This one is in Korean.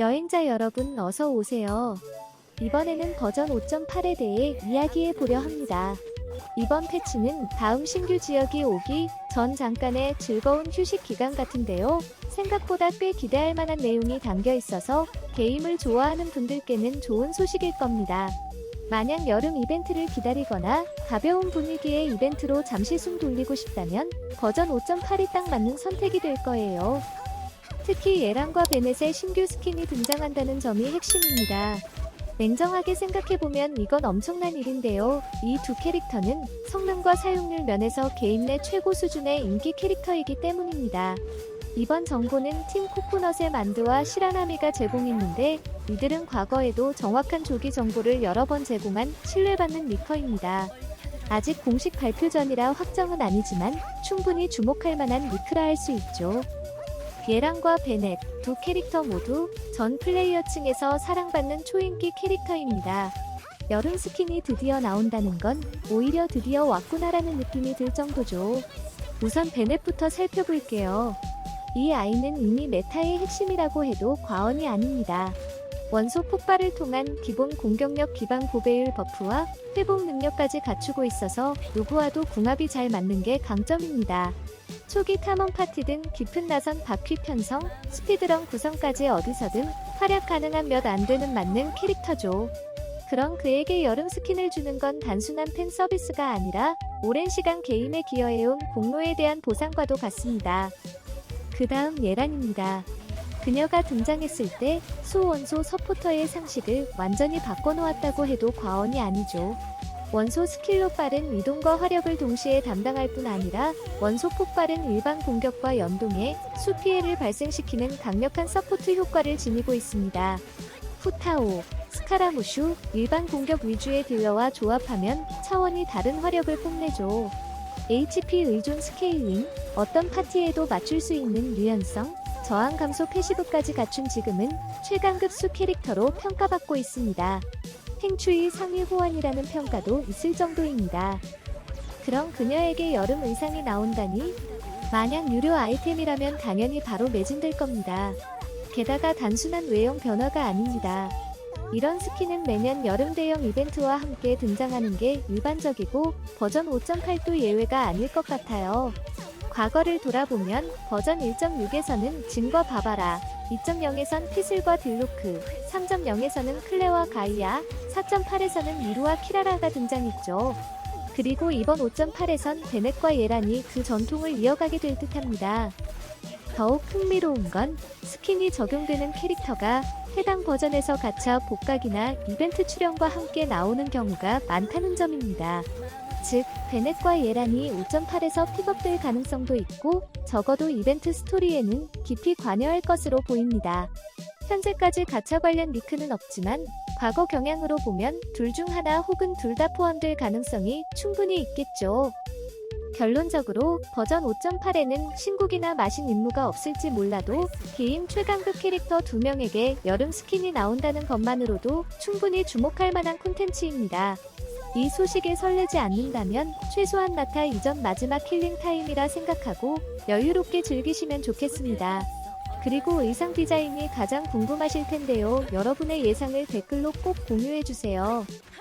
여행자 여러분 어서 오세요. 이번에는 버전 5.8에 대해 이야기해 보려 합니다. 이번 패치는 다음 신규 지역이 오기 전 잠깐의 즐거운 휴식 기간 같은데요. 생각보다 꽤 기대할 만한 내용이 담겨 있어서 게임을 좋아하는 분들께는 좋은 소식일 겁니다. 만약 여름 이벤트를 기다리거나 가벼운 분위기의 이벤트로 잠시 숨 돌리고 싶다면 버전 5.8이 딱 맞는 선택이 될 거예요. 특히 예란과 베넷의 신규 스킨이 등장한다는 점이 핵심입니다. 냉정하게 생각해보면 이건 엄청난 일인데요. 이 두 캐릭터는 성능과 사용률 면에서 게임 내 최고 수준의 인기 캐릭터이기 때문입니다. 이번 정보는 팀 코코넛의 만두와 시라나미가 제공했는데 이들은 과거에도 정확한 조기 정보를 여러 번 제공한 신뢰받는 리커입니다. 아직 공식 발표 전이라 확정은 아니지만 충분히 주목할 만한 리크라 할 수 있죠. 예랑과 베넷 두 캐릭터 모두 전 플레이어 층에서 사랑받는 초인기 캐릭터입니다. 여름 스킨이 드디어 나온다는 건 오히려 드디어 왔구나라는 느낌이 들 정도죠. 우선 베넷부터 살펴볼게요. 이 아이는 이미 메타의 핵심이라고 해도 과언이 아닙니다. 원소 폭발을 통한 기본 공격력 기반 고배율 버프와 회복 능력까지 갖추고 있어서 누구와도 궁합이 잘 맞는 게 강점입니다. 초기 탐험 파티든 깊은 나선 바퀴 편성, 스피드런 구성까지 어디서든 활약 가능한 몇 안 되는 맞는 캐릭터죠. 그런 그에게 여름 스킨을 주는 건 단순한 팬 서비스가 아니라 오랜 시간 게임에 기여해온 공로에 대한 보상과도 같습니다. 그 다음 예란입니다. 그녀가 등장했을 때 수원소 서포터의 상식을 완전히 바꿔놓았다고 해도 과언이 아니죠. 원소 스킬로 빠른 이동과 화력을 동시에 담당할 뿐 아니라 원소 폭발은 일반 공격과 연동해 수 피해를 발생시키는 강력한 서포트 효과를 지니고 있습니다. 후타오, 스카라무슈, 일반 공격 위주의 딜러와 조합하면 차원이 다른 화력을 뽐내죠. HP 의존 스케일링, 어떤 파티에도 맞출 수 있는 유연성, 저항 감소 패시브까지 갖춘 지금은 최강급 수 캐릭터로 평가받고 있습니다. 행추위 상위 호환이라는 평가도 있을 정도입니다. 그럼 그녀에게 여름 의상이 나온다니? 만약 유료 아이템이라면 당연히 바로 매진될 겁니다. 게다가 단순한 외형 변화가 아닙니다. 이런 스킨은 매년 여름 대형 이벤트와 함께 등장하는 게 일반적이고 버전 5.8도 예외가 아닐 것 같아요. 과거를 돌아보면 버전 1.6에서는 진과 바바라, 2.0에선 피슬과 딜로크, 3.0에서는 클레와 가이아, 4.8에서는 미루와 키라라가 등장했죠. 그리고 이번 5.8에선 베넷과 예란이 그 전통을 이어가게 될 듯합니다. 더욱 흥미로운 건 스킨이 적용되는 캐릭터가 해당 버전에서 가차 복각이나 이벤트 출연과 함께 나오는 경우가 많다는 점입니다. 즉, 베넷과 예란이 5.8에서 픽업될 가능성도 있고 적어도 이벤트 스토리에는 깊이 관여할 것으로 보입니다. 현재까지 가차 관련 리크는 없지만 과거 경향으로 보면 둘 중 하나 혹은 둘 다 포함될 가능성이 충분히 있겠죠. 결론적으로 버전 5.8에는 신곡이나 마신 임무가 없을지 몰라도 게임 최강급 캐릭터 2명에게 여름 스킨이 나온다는 것만으로도 충분히 주목할 만한 콘텐츠입니다. 이 소식에 설레지 않는다면 최소한 나타 이전 마지막 킬링 타임이라 생각하고 여유롭게 즐기시면 좋겠습니다. 그리고 의상 디자인이 가장 궁금하실 텐데요. 여러분의 예상을 댓글로 꼭 공유해주세요.